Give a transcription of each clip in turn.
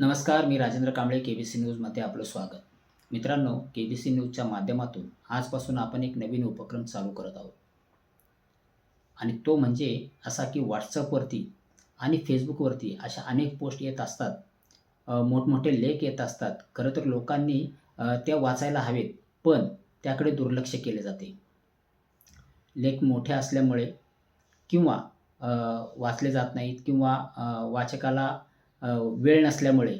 नमस्कार मी Rajendra Kamble K B C न्यूजमध्ये आपलं स्वागत. मित्रांनो के बी सी न्यूजच्या माध्यमातून आजपासून आपण एक नवीन उपक्रम चालू करत आहोत. आणि तो म्हणजे असा की व्हॉट्सअपवरती आणि फेसबुकवरती अशा अनेक पोस्ट येत असतात. मोठमोठे लेख येत असतात. खरं तर लोकांनी त्या वाचायला हवेत पण त्याकडे दुर्लक्ष केले जाते. लेख मोठे असल्यामुळे किंवा वाचले जात नाहीत किंवा वाचकाला वेळ नसल्यामुळे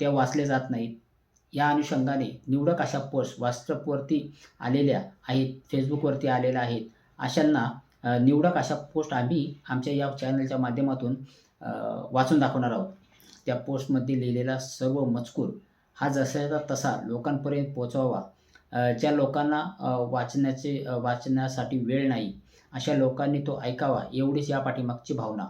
त्या वाचले जात नाहीत. या अनुषंगाने निवडक अशा पोस्ट व्हॉट्सअपवरती आलेल्या आहेत फेसबुकवरती आलेल्या आहेत अशांना निवडक अशा पोस्ट आम्ही आमच्या या चॅनलच्या माध्यमातून वाचून दाखवणार आहोत. त्या पोस्टमध्ये लिहिलेला सर्व मजकूर हा जसाचा तसा लोकांपर्यंत पोचवावा ज्या लोकांना वाचण्याचे वाचण्यासाठी वेळ नाही अशा लोकांनी तो ऐकावा एवढीच या पाठीमागची भावना.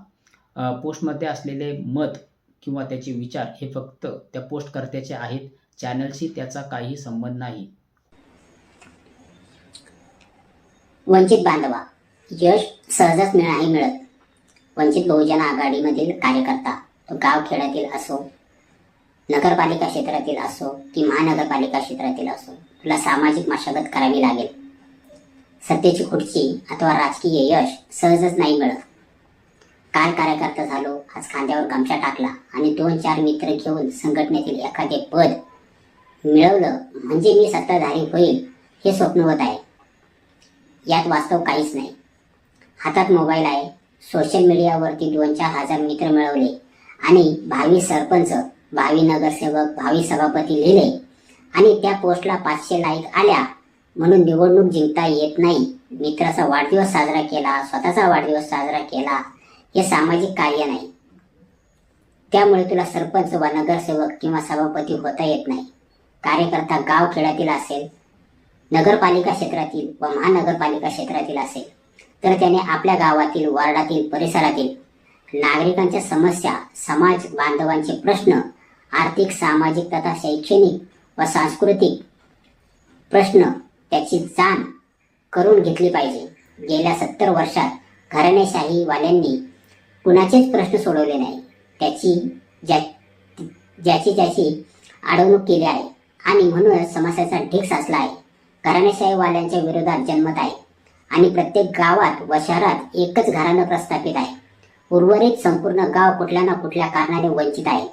पोस्टमध्ये असलेले मत किंवा त्याचे विचार हे फक्त त्या पोस्टकर्त्याचे आहेत. चॅनलशी त्याचा काही संबंध नाही. वंचित बांधवा यश सहजच नाही मिळत. वंचित बहुजन आघाडीमधील कार्यकर्ता तो गाव खेड्यातील असो नगरपालिका क्षेत्रातील असो की महानगरपालिका क्षेत्रातील असो तुला सामाजिक मशागत करावी लागेल. सत्तेची खुर्ची अथवा राजकीय यश सहजच नाही मिळत. काल कार्यकर्ता झालो आज खांद्यावर गमछा टाकला आणि दोन चार मित्र घेऊन संघटनेतील एखादे पद मिळवलं म्हणजे मी सत्ताधारी होईल हे स्वप्न होत आहे. यात वास्तव काहीच नाही. हातात मोबाईल आहे सोशल मीडियावरती दोन चार हजार मित्र मिळवले आणि भावी सरपंच भावी नगरसेवक भावी सभापती लिहिले आणि त्या पोस्टला पाचशे लाईक आल्या म्हणून निवडणूक जिंकता येत नाही. मित्राचा वाढदिवस साजरा केला स्वतःचा वाढदिवस साजरा केला. हे सामाजिक कार्य नाही. त्यामुळे तुला सरपंच वा नगरसेवक किंवा सभापती होता येत नाही. कार्यकर्ता गाव खेड्यातील असेल नगरपालिका क्षेत्रातील व महानगरपालिका क्षेत्रातील असेल तर त्याने आपल्या गावातील वार्डातील परिसरातील नागरिकांच्या समस्या समाज बांधवांचे प्रश्न आर्थिक सामाजिक तथा शैक्षणिक व सांस्कृतिक प्रश्न त्याची जाण करून घेतली पाहिजे. गेल्या सत्तर वर्षात घराणेशाहीवाल्यांनी कुणाचेच प्रश्न सोडवले नाही. त्याची ज्या ज्याची ज्याची अडवणूक केली आहे आणि म्हणूनच समस्याचा ढीक साचला आहे. घराणेशाहीवाल्यांच्या विरोधात जन्मत आहे आणि प्रत्येक गावात व शहरात एकच घराणं प्रस्थापित आहे. उर्वरित संपूर्ण गाव कुठल्या ना कुठल्या कारणाने वंचित आहे.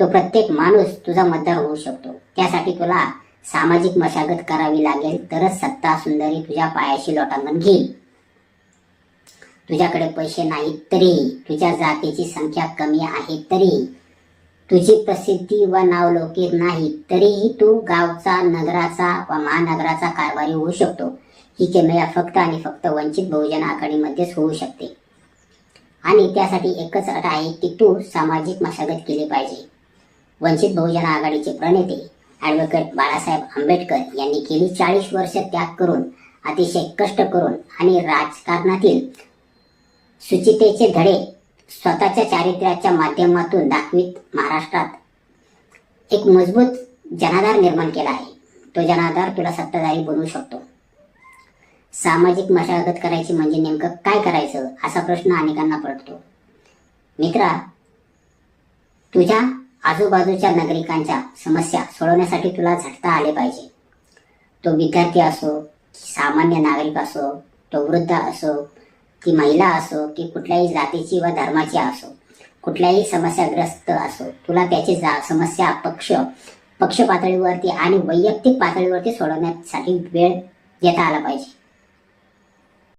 तो प्रत्येक माणूस तुझा मतदार होऊ शकतो. त्यासाठी तुला सामाजिक मशागत करावी लागेल तरच सत्ता सुंदरी तुझ्या पायाशी लोटांगण घेईल. तुझ्याकडे पैसे नाहीत तरी तुझ्या जातीची संख्या कमी आहे तरी तुझी प्रसिद्धी व नावलौकिक नाही तरीही तू गावचा नगराचा व महानगराचा कारभारी होऊ शकतो. ही किमया फक्त आणि फक्त वंचित बहुजन आघाडीमध्येच होऊ शकते. आणि त्यासाठी एकच अट आहे की तू सामाजिक मशागत केली पाहिजे. वंचित बहुजन आघाडीचे प्रणेते ॲडव्होकेट बाळासाहेब आंबेडकर यांनी गेली चाळीस वर्ष त्याग करून अतिशय कष्ट करून आणि राजकारणातील सुचितेचे धडे स्वतःच्या चारित्र्याच्या माध्यमातून दाखवित महाराष्ट्रात. एक मजबूत जनाधार निर्माण केला आहे. तो जनाधार तुला सत्ताधारी बनवू शकतो. सामाजिक मशागत करायची म्हणजे नेमकं काय करायचं असा प्रश्न अनेकांना पडतो. मित्रा तुझ्या आजूबाजूच्या नागरिकांच्या समस्या सोडवण्यासाठी तुला झटता आले पाहिजे. तो विद्यार्थी असो सामान्य नागरिक असो तो वृद्ध असो ती महिला असो की कुठल्याही जातीची व धर्माची असो कुठल्याही समस्याग्रस्त असो तुला त्याची जा समस्या पक्ष पक्ष पातळीवरती आणि वैयक्तिक पातळीवरती सोडवण्यासाठी वेळ घेता आला पाहिजे.